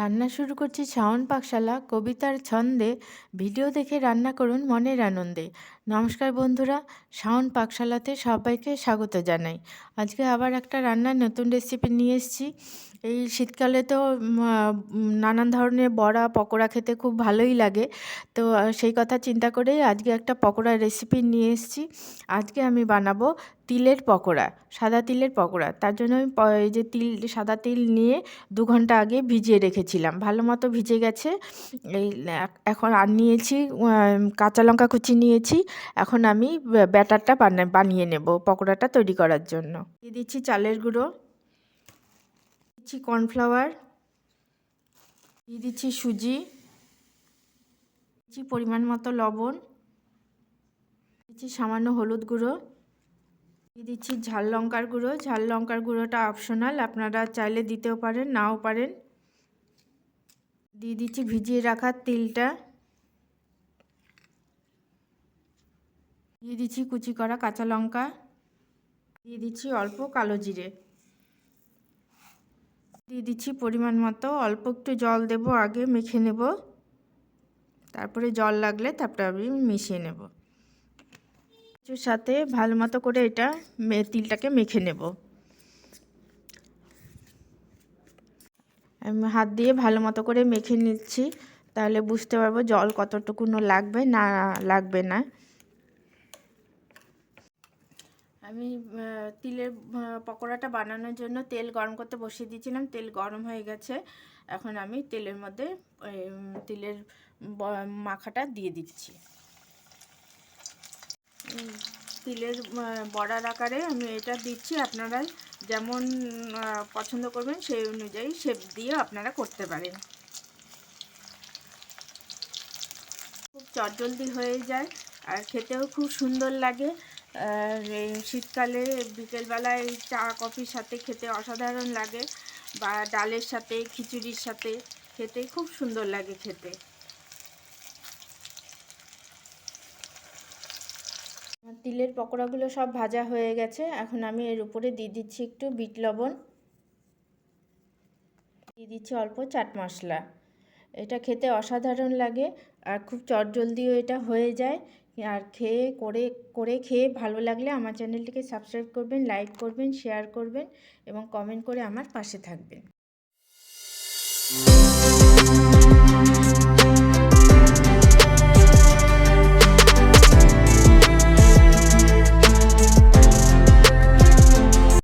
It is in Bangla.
রান্না শুরু করছি শাওন পাকশালা কবিতার ছন্দে। ভিডিও দেখে রান্না করুন মনের আনন্দে। নমস্কার বন্ধুরা, শাওন পাকশালাতে সবাইকে স্বাগত জানাই। আজকে আবার একটা রান্নার নতুন রেসিপি নিয়ে এসেছি। এই শীতকালে তো নানান ধরনের বড়া, পকোড়া খেতে খুব ভালোই লাগে। তো সেই কথা চিন্তা করেই আজকে একটা পকোড়ার রেসিপি নিয়ে এসেছি। আজকে আমি বানাবো তিলের পকোড়া, সাদা তিলের পকোড়া। তার জন্য আমি এই যে তিল, সাদা তিল নিয়ে দু ঘণ্টা আগে ভিজিয়ে রেখেছিলাম। ভালো মতো ভিজে গেছে। এই এখন আর নিয়েছি কাঁচা লঙ্কা কুচি নিয়েছি। এখন আমি ব্যাটারটা বানা- বানিয়ে নেব পকোড়াটা তৈরি করার জন্য। দিয়ে দিচ্ছি চালের গুঁড়ো, দিচ্ছি কর্নফ্লাওয়ার, দিয়ে দিচ্ছি সুজি, দিচ্ছি পরিমাণ মতো লবণ, দিচ্ছি সামান্য হলুদ গুঁড়ো, দিয়ে দিচ্ছি ঝাল লঙ্কার গুঁড়ো। ঝাল লঙ্কার গুঁড়োটা অপশনাল আপনারা চাইলে দিতেও পারেন, নাও পারেন। দিয়ে দিচ্ছি ভিজিয়ে রাখা তিলটা। দিয়ে দিচ্ছি কুচি করা কাঁচা লঙ্কা, দিয়ে দিচ্ছি অল্প কালো জিরে। দিয়ে দিচ্ছি পরিমাণ মতো, অল্প একটু জল দেব, আগে মেখে নেব। তারপরে জল লাগলে তারপরে আমি মিশিয়ে নেব। কিছুর সাথে ভালো মতো করে এটা তিলটাকে মেখে নেব। আমি হাত দিয়ে ভালো মতো করে মেখে নিচ্ছি, তাহলে বুঝতে পারব জল কতটুকুনো লাগবে না লাগবে না। আমি তিলের পকোড়াটা বানানোর জন্য তেল গরম করতে বসিয়ে দিয়েছিলাম। তেল গরম হয়ে গেছে। এখন আমি তেলের মধ্যে তিলের মাখাটা দিয়ে দিচ্ছি। তিলের বড়ার আকারে আমি এটা দিচ্ছি। আপনারা যেমন পছন্দ করবেন সেই অনুযায়ী শেপ দিয়ে আপনারা করতে পারেন। খুব চটজলদি হয়ে যায় আর খেতেও খুব সুন্দর লাগে। শীতকালে বিকেলবেলায় চা, কফির সাথে খেতে অসাধারণ লাগে বা ডালের সাথে, খিচুড়ির সাথে খেতে খুব সুন্দর লাগে খেতে। তিলের পকোড়াগুলো সব ভাজা হয়ে গেছে। এখন আমি এর উপরে দিয়ে দিচ্ছি একটু বিট লবণ। দিয়ে দিচ্ছি অল্প চাট মশলা। এটা খেতে অসাধারণ লাগে আর খুব চটজলদিও এটা হয়ে যায়। আর খেয়ে, করে করে খেয়ে ভালো লাগলে আমার চ্যানেলটিকে সাবস্ক্রাইব করবেন, লাইক করবেন, শেয়ার করবেন এবং কমেন্ট করে আমার পাশে থাকবেন।